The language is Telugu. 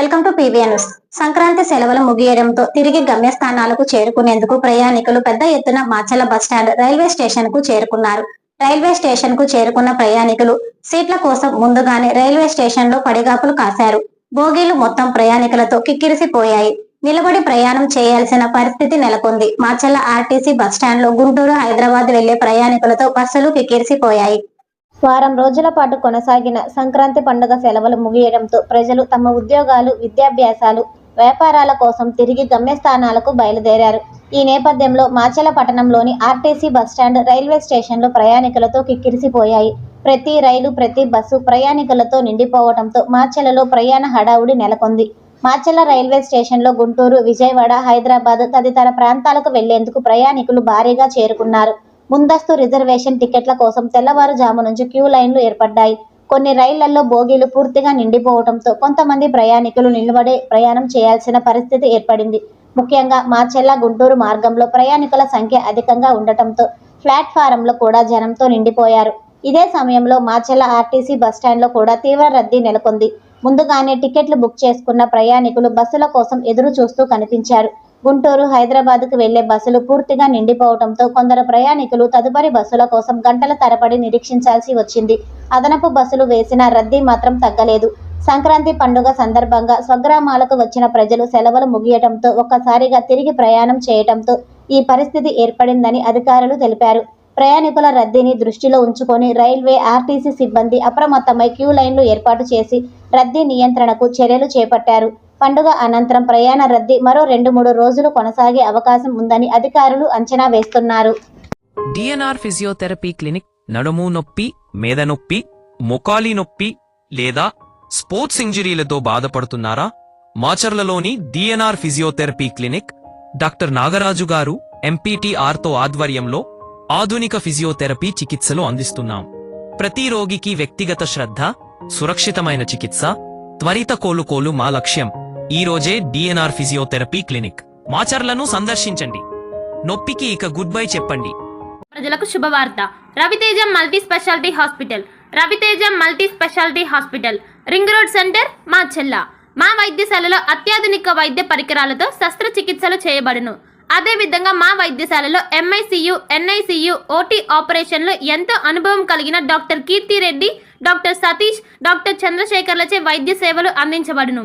వెల్కమ్ టు పీవీఎన్ఎస్ సంక్రాంతి సెలవులు ముగియడంతో తిరిగి గమ్యస్థానాలకు చేరుకునేందుకు ప్రయాణికులు పెద్ద ఎత్తున మాచల బస్టాండ్ రైల్వే స్టేషన్కు చేరుకున్నారు. రైల్వే స్టేషన్కు చేరుకున్న ప్రయాణికులు సీట్ల కోసం ముందుగానే రైల్వే స్టేషన్లో పడిగాపులు కాశారు. బోగీలు మొత్తం ప్రయాణికులతో కిక్కిరిసిపోయాయి. నిలబడి ప్రయాణం చేయాల్సిన పరిస్థితి నెలకొంది. మాచల్ల ఆర్టీసీ బస్టాండ్లో గుంటూరు హైదరాబాద్ వెళ్ళే ప్రయాణికులతో బస్సులు కిక్కిరిసిపోయాయి. వారం రోజుల పాటు కొనసాగిన సంక్రాంతి పండుగ సెలవులు ముగియడంతో ప్రజలు తమ ఉద్యోగాలు విద్యాభ్యాసాలు వ్యాపారాల కోసం తిరిగి గమ్యస్థానాలకు బయలుదేరారు. ఈ నేపథ్యంలో మాచల పట్టణంలోని ఆర్టీసీ బస్టాండ్ రైల్వే స్టేషన్లు ప్రయాణికులతో కిక్కిరిసిపోయాయి. ప్రతి రైలు ప్రతి బస్సు ప్రయాణికులతో నిండిపోవడంతో మాచలలో ప్రయాణ హడావుడి నెలకొంది. మాచల రైల్వే స్టేషన్లో గుంటూరు విజయవాడ హైదరాబాద్ తదితర ప్రాంతాలకు వెళ్ళేందుకు ప్రయాణికులు భారీగా చేరుకున్నారు. ముందస్తు రిజర్వేషన్ టికెట్ల కోసం తెల్లవారుజాము నుంచి క్యూ లైన్లు ఏర్పడ్డాయి. కొన్ని రైళ్ళలో బోగీలు పూర్తిగా నిండిపోవడంతో కొంతమంది ప్రయాణికులు నిలబడే ప్రయాణం చేయాల్సిన పరిస్థితి ఏర్పడింది. ముఖ్యంగా మార్చెల్లా గుంటూరు మార్గంలో ప్రయాణికుల సంఖ్య అధికంగా ఉండటంతో ప్లాట్ఫారంలో కూడా జనంతో నిండిపోయారు. ఇదే సమయంలో మార్చెల్ల ఆర్టీసీ బస్టాండ్లో కూడా తీవ్ర రద్దీ నెలకొంది. ముందుగానే టికెట్లు బుక్ చేసుకున్న ప్రయాణికులు బస్సుల కోసం ఎదురు చూస్తూ కనిపించారు. గుంటూరు హైదరాబాద్కు వెళ్ళే బస్సులు పూర్తిగా నిండిపోవడంతో కొందరు ప్రయాణికులు తదుపరి బస్సుల కోసం గంటల తరబడి నిరీక్షించాల్సి వచ్చింది. అదనపు బస్సులు వేసిన రద్దీ మాత్రం తగ్గలేదు. సంక్రాంతి పండుగ సందర్భంగా స్వగ్రామాలకు వచ్చిన ప్రజలు సెలవులు ముగియటంతో ఒక్కసారిగా తిరిగి ప్రయాణం చేయటంతో ఈ పరిస్థితి ఏర్పడిందని అధికారులు తెలిపారు. ప్రయాణికుల రద్దీని దృష్టిలో ఉంచుకొని రైల్వే ఆర్టీసీ సిబ్బంది అప్రమత్తమై క్యూ లైన్లు ఏర్పాటు చేసి రద్దీ నియంత్రణకు చర్యలు చేపట్టారు. పండుగ అనంతరం ప్రయాణ రద్దీ మరో రెండు మూడు రోజులు కొనసాగే అవకాశం ఉందని అధికారులు అంచనా వేస్తున్నారు. డిఎన్ఆర్ ఫిజియోథెరపీ క్లినిక్ నడుము నొప్పి మేద నొప్పి మొకాలి నొప్పి లేదా స్పోర్ట్స్ ఇంజరీలతో బాధపడుతున్నారా? మాచర్లలోని DNR physiotherapy clinic doctor Nagaraju garu ఎంపీటీఆర్తో ఆధ్వర్యంలో ఆధునిక ఫిజియోథెరపీ చికిత్సలు అందిస్తున్నాం. ప్రతి రోగికి వ్యక్తిగత శ్రద్ధ సురక్షితమైన చికిత్స త్వరిత కోలుకోలు మా లక్ష్యం. ఈ రోజే డిఎన్ఆర్ ఫిజియోథెరపీ క్లినిక్ మాచర్లను సందర్శించండి. నొప్పికి ఇక గుడ్ బై చెప్పండి. ప్రజలకు శుభవార్త. Raviteja multi speciality hospital. Raviteja multi speciality hospital. Ring road centre Macherla. మా వైద్యశాలలో అత్యాధునిక వైద్య పరికరాలతో శస్త్రచికిత్సలు చేయబడును. అదేవిధంగా మా వైద్యశాలలో ఎంఐసియు ఎన్ఐసియు ఓటీ ఆపరేషన్లో ఎంతో అనుభవం కలిగిన doctor Keerthi Reddy doctor Satish doctor చంద్రశేఖర్లచే వైద్య సేవలు అందించబడును.